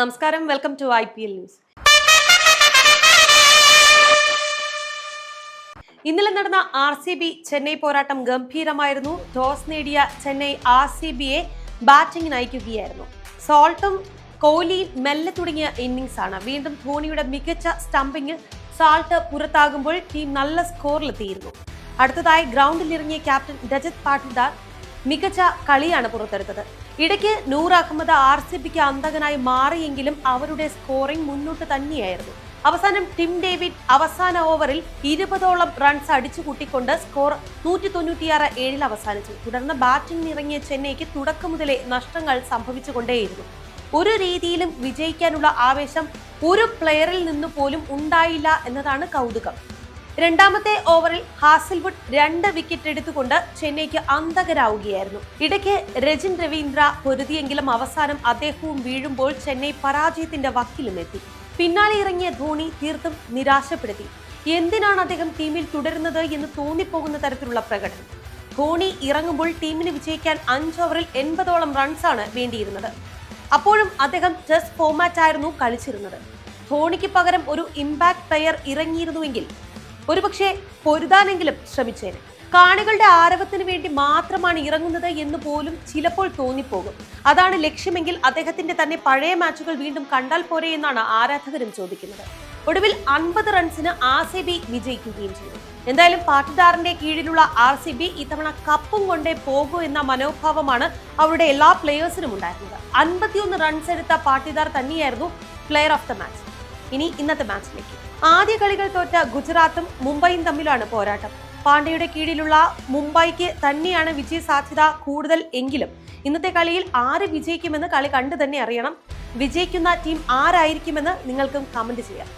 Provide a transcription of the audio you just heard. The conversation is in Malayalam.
നമസ്കാരം. Welcome to I P L news. ഇന്നലെ നടന്ന ആർ സി ബി ചെന്നൈ പോരാട്ടം ഗംഭീരമായിരുന്നു. ടോസ് നേടിയ ചെന്നൈ ആർ സി ബിയെ ബാറ്റിംഗിന് അയക്കുകയായിരുന്നു. സോൾട്ടും കോഹ്ലിയും മെല്ലെ തുടങ്ങിയ ഇന്നിംഗ്സ് ആണ് വീണ്ടും ധോണിയുടെ മികച്ച സ്റ്റംപിങ്ങിൽ സാൾട്ട് പുറത്താകുമ്പോൾ ടീം നല്ല സ്കോറിലെത്തിയിരുന്നു. അടുത്തതായി ഗ്രൗണ്ടിൽ ഇറങ്ങിയ ക്യാപ്റ്റൻ രജത് പാട്ടിദാർ മികച്ച കളിയാണ് പുറത്തെടുത്തത്. ഇടയ്ക്ക് നൂർ അഹമ്മദ് ആർ സി ബിക്ക് അന്തകനായി മാറിയെങ്കിലും അവരുടെ സ്കോറിംഗ് മുന്നോട്ട് തന്നെയായിരുന്നു. അവസാനം ടിം ഡേവിഡ് അവസാന ഓവറിൽ ഇരുപതോളം റൺസ് അടിച്ചു കൂട്ടിക്കൊണ്ട് സ്കോർ നൂറ്റി തൊണ്ണൂറ്റിയാറ് ഏഴിൽ അവസാനിച്ചു. തുടർന്ന് ബാറ്റിംഗ് ഇറങ്ങിയ ചെന്നൈക്ക് തുടക്കം മുതലേ നഷ്ടങ്ങൾ സംഭവിച്ചുകൊണ്ടേയിരുന്നു. ഒരു രീതിയിലും വിജയിക്കാനുള്ള ആവേശം ഒരു പ്ലെയറിൽ നിന്ന് പോലും ഉണ്ടായില്ല എന്നതാണ് കൗതുകം. രണ്ടാമത്തെ ഓവറിൽ ഹാസിൽവുഡ് രണ്ട് വിക്കറ്റ് എടുത്തുകൊണ്ട് ചെന്നൈക്ക് അന്തകരാവുകയായിരുന്നു. ഇടയ്ക്ക് രജിൻ രവീന്ദ്ര പൊരുതിയെങ്കിലും അവസാനം അദ്ദേഹവും വീഴുമ്പോൾ ചെന്നൈ പരാജയത്തിന്റെ വക്കിലുമെത്തി പിന്നാലെ ഇറങ്ങിയ ധോണി തീർത്തും നിരാശപ്പെടുത്തി. എന്തിനാണ് അദ്ദേഹം ടീമിൽ തുടരുന്നത് എന്ന് തോന്നിപ്പോകുന്ന തരത്തിലുള്ള പ്രകടനം. ധോണി ഇറങ്ങുമ്പോൾ ടീമിന് വിജയിക്കാൻ അഞ്ച് ഓവറിൽ എൺപതോളം റൺസാണ് വേണ്ടിയിരുന്നത്. അപ്പോഴും അദ്ദേഹം ടെസ്റ്റ് ഫോർമാറ്റ് ആയിരുന്നു കളിച്ചിരുന്നത്. ധോണിക്ക് പകരം ഒരു ഇമ്പാക്ട് പ്ലെയർ ഇറങ്ങിയിരുന്നുവെങ്കിൽ ഒരുപക്ഷെ പൊരുതാനെങ്കിലും ശ്രമിച്ചേനെ. കാണികളുടെ ആരവത്തിന് വേണ്ടി മാത്രമാണ് ഇറങ്ങുന്നത് എന്ന് പോലും ചിലപ്പോൾ തോന്നിപ്പോകും. അതാണ് ലക്ഷ്യമെങ്കിൽ അദ്ദേഹത്തിന്റെ തന്നെ പഴയ മാച്ചുകൾ വീണ്ടും കണ്ടാൽ പോരെ എന്നാണ് ആരാധകരും ചോദിക്കുന്നത്. ഒടുവിൽ അൻപത് റൺസിന് ആർ സി ബി വിജയിക്കുകയും ചെയ്തു. എന്തായാലും പാട്ടിദാറിന്റെ കീഴിലുള്ള ആർ സി ബി ഇത്തവണ കപ്പും കൊണ്ടേ പോകൂ എന്ന മനോഭാവമാണ് അവരുടെ എല്ലാ പ്ലേയേഴ്സിനും ഉണ്ടായിരുന്നത്. അൻപത്തിയൊന്ന് റൺസ് എടുത്ത പാട്ടിദാർ തന്നെയായിരുന്നു പ്ലെയർ ഓഫ് ദ മാച്ച് ഇനി ഇന്നത്തെ മാച്ചിലേക്ക്. ആദ്യ കളികൾ തോറ്റ ഗുജറാത്തും മുംബൈയും തമ്മിലാണ് പോരാട്ടം. പാണ്ഡ്യയുടെ കീഴിലുള്ള മുംബൈക്ക് തന്നെയാണ് വിജയ സാധ്യത കൂടുതൽ എങ്കിലും ഇന്നത്തെ കളിയിൽ ആര് വിജയിക്കുമെന്ന് കളി കണ്ടു തന്നെ അറിയണം. വിജയിക്കുന്ന ടീം ആരായിരിക്കുമെന്ന് നിങ്ങൾക്കും കമന്റ് ചെയ്യാം.